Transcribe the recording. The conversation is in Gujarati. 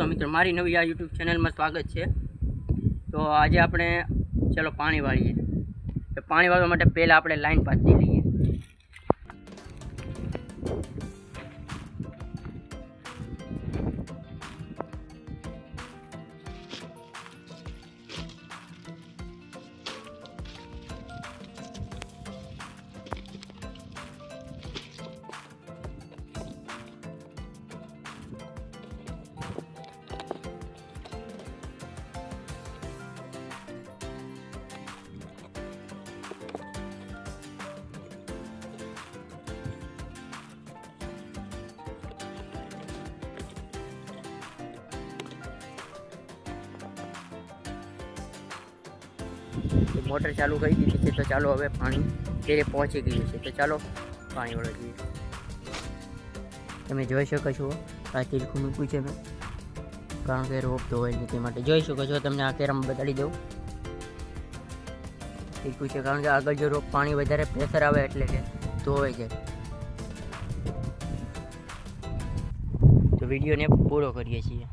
તો મિત્રો, મારી નવી આ યુટ્યુબ ચેનલમાં સ્વાગત છે. તો આજે આપણે, ચલો પાણી વાળીએ. તો પાણી વાળવા માટે પહેલાં આપણે લાઈન પાછી લઈએ. તો મોટર ચાલુ કરી દીધી છે, તો ચાલો હવે પાણી ઘેરે પહોંચી ગયું છે. તો ચાલો પાણી વળો જઈએ. તમે જોઈ શકો છો, આ તિલખું મૂક્યું છે મેં. કારણ કે રોપ ધોવાય નહીં તે માટે. જોઈ શકો છો, તમને આ કેરમ બતાડી દઉં. તીખું છે, કારણ કે આગળ જો રોપ પાણી વધારે પ્રેશર આવે એટલે કે ધોવાઈ જાય. તો વિડીયોને પૂરો કરીએ છીએ.